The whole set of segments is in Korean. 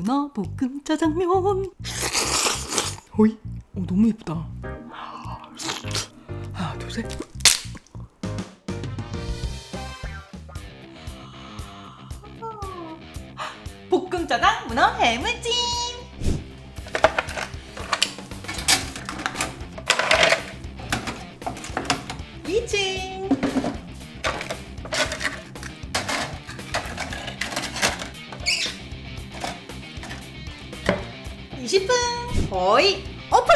문어 볶음 짜장면. 호이, 오 너무 예쁘다. 하나, 둘, 셋. 볶음 짜장 문어 해물찜. 20분. 거의 오픈.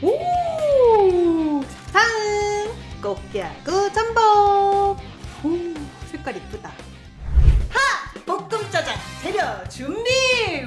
오! 다음 꽃게하고 전복. 오 색깔 이쁘다. 하! 볶음 짜장 재료 준비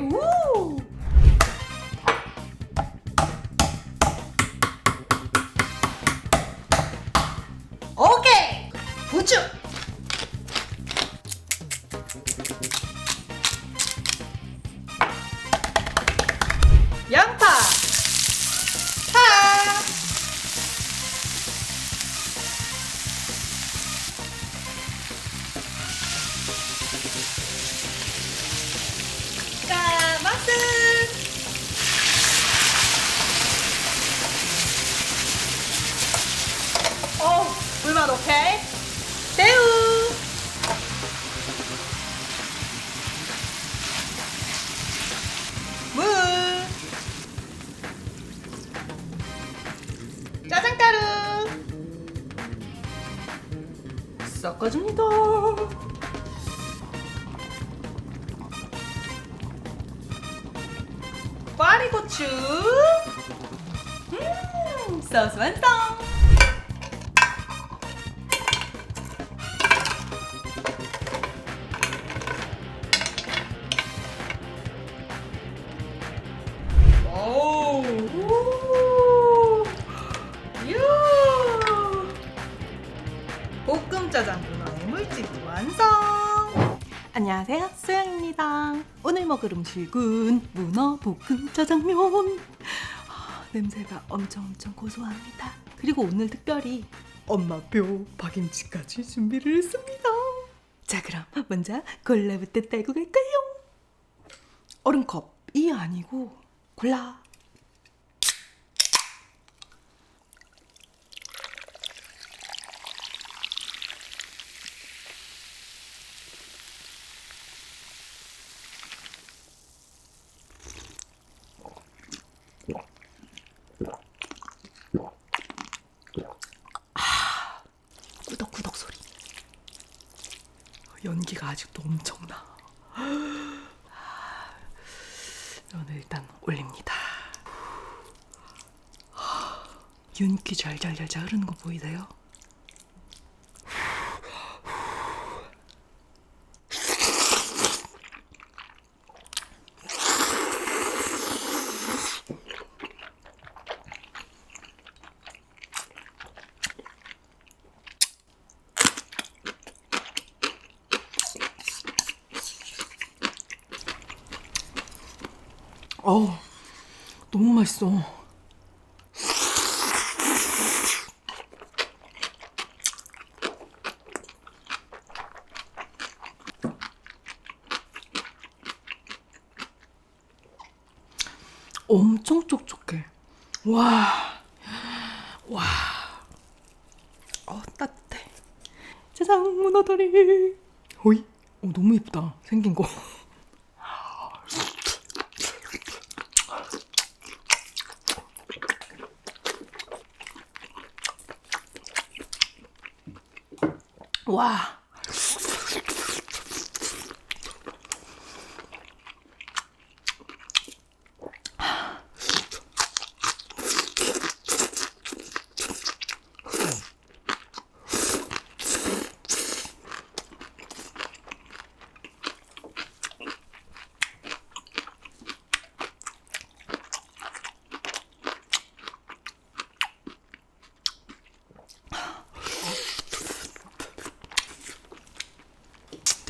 섞어줍니다 꽈리고추. 음 소스 완성 안녕하세요, 소영입니다. 오늘 먹을 음식은 문어 볶음 짜장면. 아, 냄새가 엄청 엄청 고소합니다. 그리고 오늘 특별히 엄마표 박김치까지 준비를 했습니다. 자, 그럼 먼저 콜라부터 따고 갈까요? 얼음컵이 아니고 콜라. 아, 꾸덕꾸덕 소리. 연기가 아직도 엄청나. 면을 일단 올립니다. 윤기 잘잘잘잘 흐르는 거 보이세요? 어우, 너무 맛있어. 엄청 촉촉해. 와, 와, 어 따뜻해. 세상 문어다리. 호이, 어 너무 예쁘다 생긴 거. 와.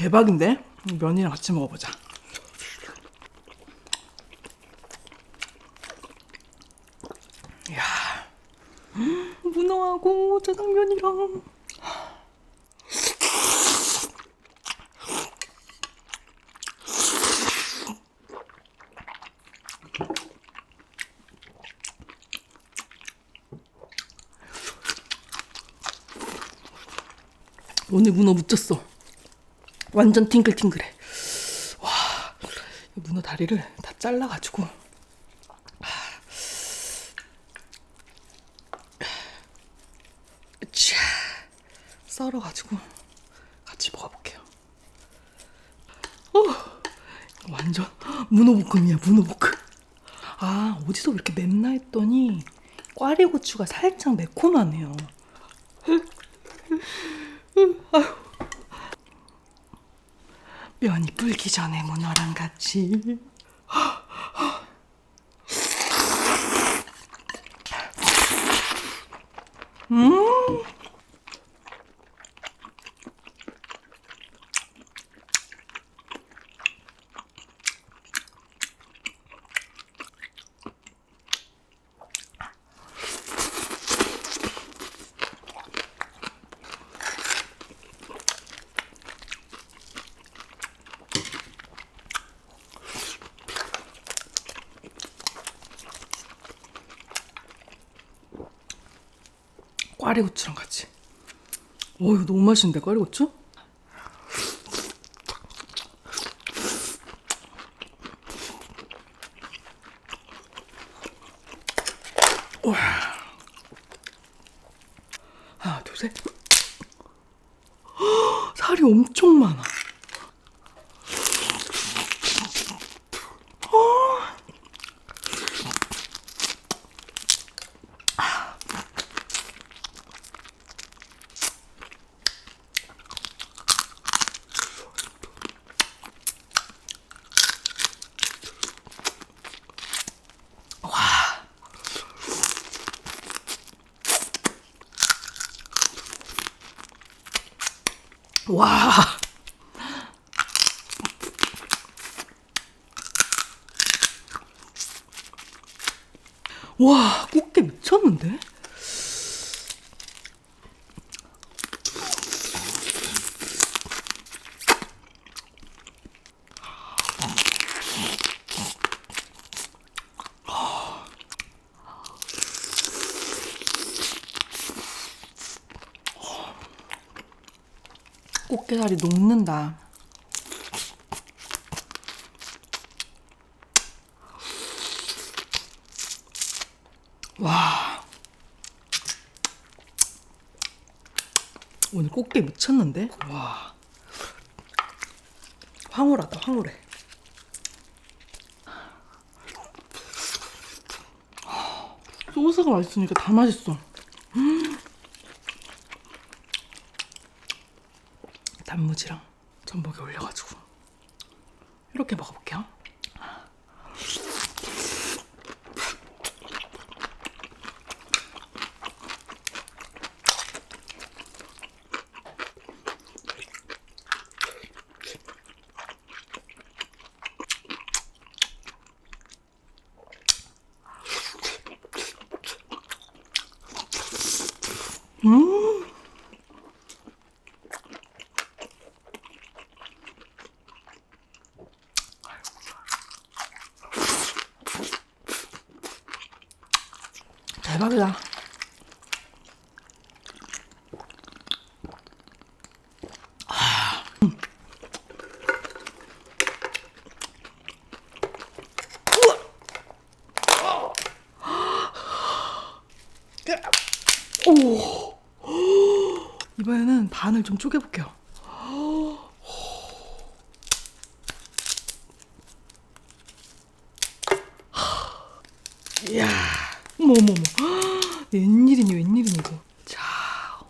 대박인데? 면이랑 같이 먹어보자. 이야, 음, 문어하고 짜장면이랑. 오늘 문어 묻혔어. 완전 팅글팅글해. 와, 이 문어 다리를 다 잘라가지고. 자, 썰어가지고 같이 먹어볼게요. 어, 완전 문어볶음이야, 문어볶음. 아, 어디서 이렇게 맵나 했더니 꽈리고추가 살짝 매콤하네요. 아휴. 면이 불기 전에 문어랑 같이. 꽈리고추랑 같이. 오, 이거 너무 맛있는데, 꽈리고추? 하나, 둘, 셋. 헉, 살이 엄청 많아. 와. 와, 꽃게 미쳤는데? 꽃게살이 녹는다. 와. 오늘 꽃게 미쳤는데? 와. 황홀하다, 황홀해. 소스가 맛있으니까 다 맛있어. 단무지랑 전복에 올려가지고 이렇게 먹어볼게요. 대박이다. 오. 이번에는 반을 좀 쪼개볼게요. 이야, 어머. 웬일이니, 웬일이니, 이거. 자,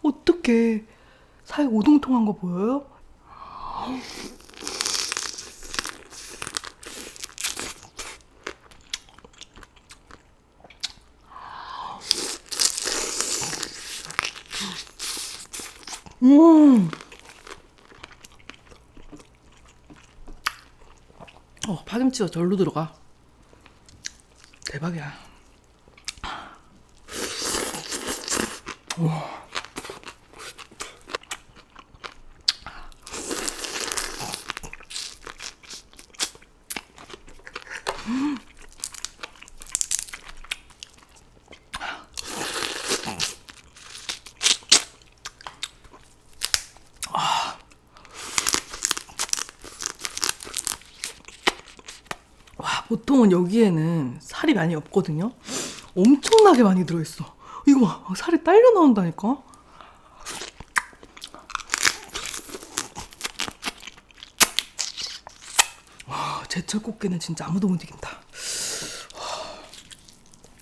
어떡해. 사이 오동통한 거 보여요? 음. 어, 파김치가 절로 들어가. 대박이야. 보통은 여기에는 살이 많이 없거든요. 엄청나게 많이 들어있어. 이거 봐, 살이 딸려 나온다니까. 와, 제철 꽃게는 진짜 아무도 못 이긴다. 와,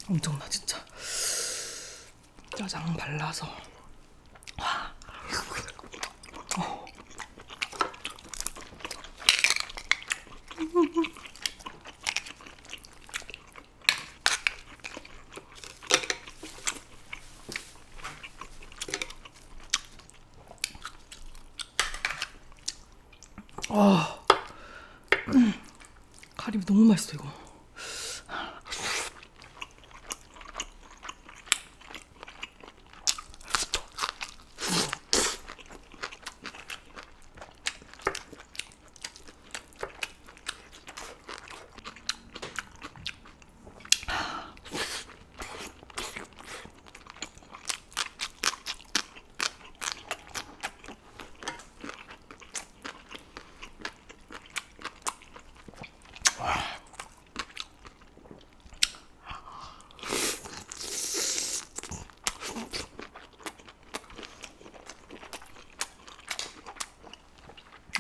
엄청나 진짜. 짜장 발라서. 와. 어. 아, 음, 가리비 너무 맛있어 이거.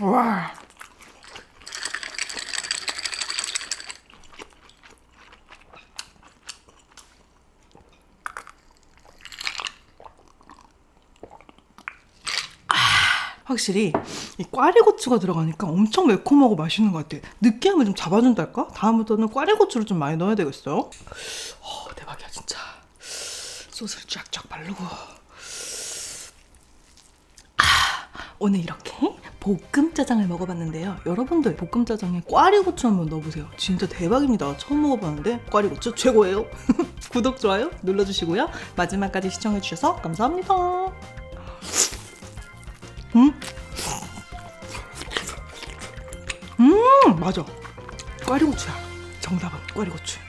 와. 아, 확실히 이 꽈리고추가 들어가니까 엄청 매콤하고 맛있는 것 같아. 느끼함을 좀 잡아준달까? 다음부터는 꽈리고추를 좀 많이 넣어야 되겠어요. 어, 대박이야 진짜. 소스를 쫙쫙 바르고. 오늘 이렇게 볶음 짜장을 먹어봤는데요. 여러분들 볶음 짜장에 꽈리고추 한번 넣어보세요. 진짜 대박입니다. 처음 먹어봤는데 꽈리고추 최고예요. 구독 좋아요 눌러주시고요. 마지막까지 시청해주셔서 감사합니다. 음, 음 맞아. 꽈리고추야. 정답은 꽈리고추.